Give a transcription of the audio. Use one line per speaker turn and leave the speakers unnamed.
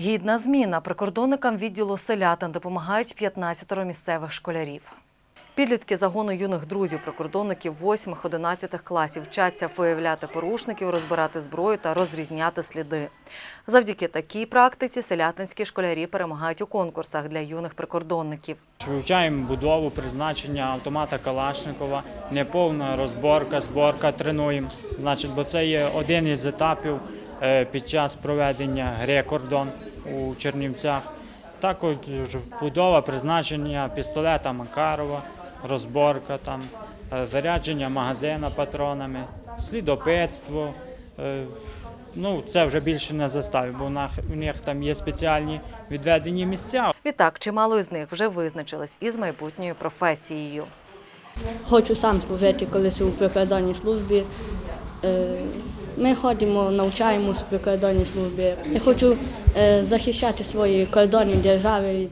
Гідна зміна прикордонникам відділу селятин допомагають 15 місцевих школярів. Підлітки загону юних друзів прикордонників 8-11 класів вчаться виявляти порушників, розбирати зброю та розрізняти сліди. Завдяки такій практиці селятинські школярі перемагають у конкурсах для юних прикордонників.
Вивчаємо будову, призначення автомата Калашникова, неповна розборка, зборка, тренуємо. Значить, бо це є один із етапів під час проведення гри кордон у Чернівцях. Також будова призначення пістолета Макарова, розборка там, е, зарядження магазина патронами, слідопитство. е, Ну, це вже більше на заставі, бо у них там є спеціальні відведені місця.
Відтак, чимало із них вже визначились із майбутньою професією.
Хочу сам служити колись у прикордонній службі. Ми ходимо, навчаємося при кордонній службі. Я хочу е, захищати свої кордони держави.